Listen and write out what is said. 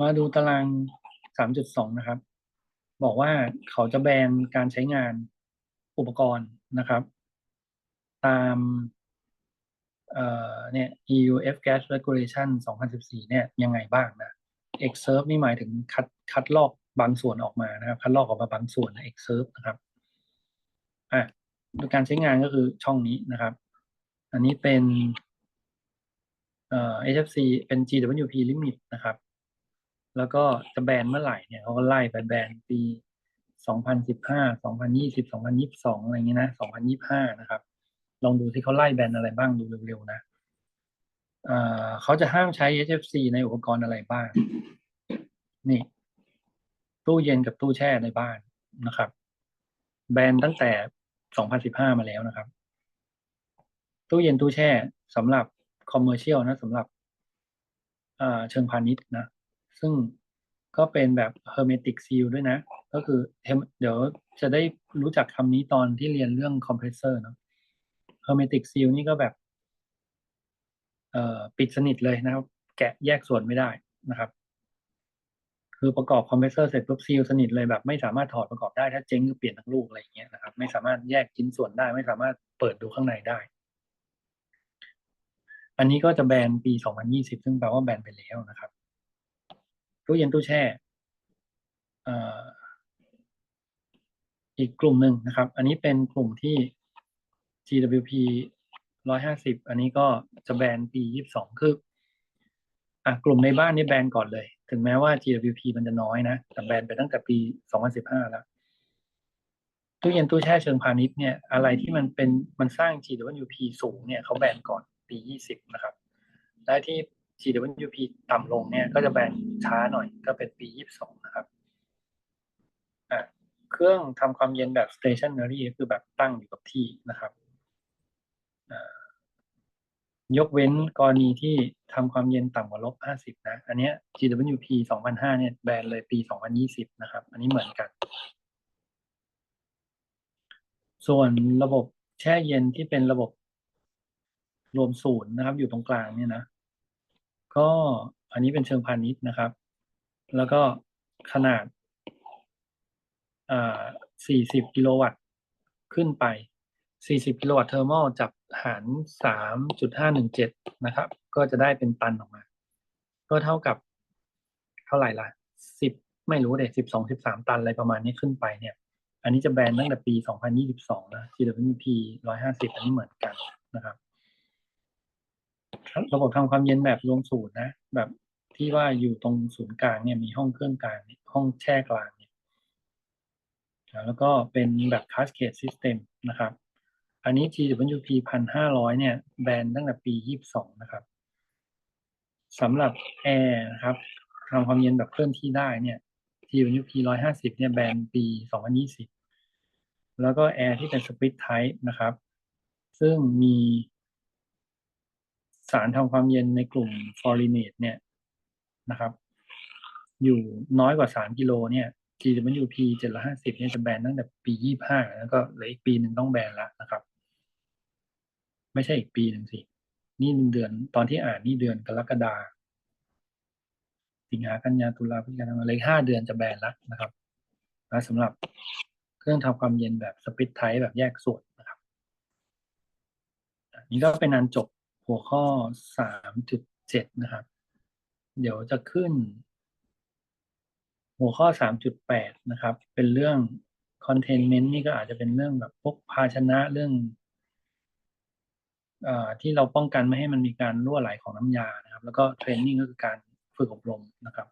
มาดูตาราง 3.2 นะครับ บอกว่าเขาจะแบนการใช้งานอุปกรณ์นะครับ ตามเอ่อเนี่ย EU F Gas Regulation 2014 เนี่ยยังไงบ้างนะ Excerpt นี่หมายถึงคัดคัดลอกบางส่วนออกมานะครับ คัดลอกออกมาบางส่วนนะ Excerpt นะครับอะโดยการใช้งานก็คือช่องนี้นะครับ อันนี้เป็นเอ่อ HFC เป็น GWP limit นะครับ แล้วก็จะแบนเมื่อไหร่เนี่ยเขาก็ไล่ไปแบนปี2015 2020 2022อะไรเงี้ยนะ2025นะครับ ลองดูที่เขาไล่แบนอะไรบ้างดูเร็วๆนะเขาจะห้ามใช้ HFC ในอุปกรณ์อะไรบ้าง นี่ ตู้เย็นกับตู้แช่ในบ้านนะครับ แบนตั้งแต่ 2015 มาแล้วนะครับ ตู้เย็นตู้แช่สำหรับคอมเมอร์เชียลนะสำหรับเชิงพาณิชย์นะ ซึ่งก็เป็นแบบ hermetic seal ด้วยนะ ก็คือเดี๋ยวจะได้รู้จักคำนี้ตอนที่เรียนเรื่อง compressor เนอะ hermetic seal นี่ก็แบบเอ่อปิดสนิทเลยนะครับ แกะแยกส่วนไม่ได้นะครับ คือประกอบคอมเพรสเซอร์เสร็จปุ๊บซีลสนิทเลยแบบไม่สามารถถอดประกอบได้ถ้าเจ๊งก็เปลี่ยนทั้งลูกอะไรอย่างเงี้ยนะครับ ไม่สามารถแยกชิ้นส่วนได้ ไม่สามารถเปิดดูข้างในได้ อันนี้ก็จะแบนปี 2020 ซึ่งแปลว่าแบนไปแล้วนะครับ ตู้เย็นตู้แช่อีกกลุ่มหนึ่งนะครับ อันนี้เป็นกลุ่มที่ GWP 150 อันนี้ก็จะแบนปี 22 คืออะกลุ่มในบ้านนี่แบนก่อนเลย ถึงแม้ว่า GWP มันจะน้อยนะ แต่แบนไปตั้งแต่ปี 2015 แล้ว ตู้เย็นตู้แช่เชิงพาณิชย์เนี่ย อะไรที่มันเป็นมันสร้าง GWP สูงเนี่ยเขาแบนก่อนปี 20 นะครับ และที่ GWP ต่ำลงเนี่ยก็จะแบนช้าหน่อยก็เป็นปี 22 นะครับอะเครื่องทำความเย็นแบบ stationary คือแบบตั้งอยู่กับที่นะครับยกเว้นกรณีที่ทำความเย็นต่ำกว่าลบ 50 นะ อันเนี้ย GWP 2005 เนี่ยแบนเลยปี 2020 นะครับ อันนี้เหมือนกัน ส่วนระบบแช่เย็นที่เป็นระบบรวมศูนย์นะครับ อยู่ตรงกลางเนี่ยนะ ก็อันนี้เป็นเชิงพาณิชย์นะครับ แล้วก็ขนาดอ่า40 กิโลวัตต์ขึ้นไป 40 กิโลวัตต์เทอร์มอลจับหาร 3.517 นะครับ ก็จะได้เป็นตันออกมา ก็เท่ากับเท่าไหร่ล่ะ10 ไม่รู้เด็12 13 ตันอะไรประมาณนี้ขึ้นไปเนี่ย อันนี้จะแบนตั้งแต่ปี 2022 นะ GWP 150 อันนี้เหมือนกันนะครับ ระบบทำความเย็นแบบรวมศูนย์นะ แบบที่ว่าอยู่ตรงศูนย์กลางเนี่ยมีห้องเครื่องกลางเนี่ยห้องแช่กลางเนี่ยแล้วก็เป็นแบบ cascade system นะครับ อันนี้ GWP 1,500เนี่ย แบนตั้งแต่ปี22นะครับสำหรับแอร์นะครับทำความเย็นแบบเคลื่อนที่ได้เนี่ย GWP 150เนี่ยแบนปี2020แล้วก็แอร์ที่เป็น split type นะครับ ซึ่งมี สารทำความเย็นในกลุ่มฟอริเนตเนี่ยนะครับ อยู่น้อยกว่า3กิโลเนี่ย GWP 750เนี่ยจะแบนตั้งแต่ปี25แล้วก็เหลืออีกปีหนึ่งต้องแบนล้วนะครับ ไม่ใช่อีกปีหนึ่งสิ นี่เดือนตอนที่อ่านนี่เดือนกรกฎาสิงหากันยาตุลาพฤศจิกายนเลยห้าเดือนจะแบนล้วนะครับนะสำหรับเครื่องทำความเย็นแบบสปิตไทป์แบบแยกส่วนนะครับนนี้ก็เป็นอันจบ หัวข้อ 3.7 นะครับ เดี๋ยวจะขึ้น หัวข้อ 3.8 นะครับ เป็นเรื่อง containment นี่ก็อาจจะเป็นเรื่องแบบพวกภาชนะเรื่องอที่เราป้องกันไม่ให้มันมีการรั่วไหลของน้ำยานะครับ แล้วก็เทรนนิ่งก็คือการฝึกอบรมนะครับ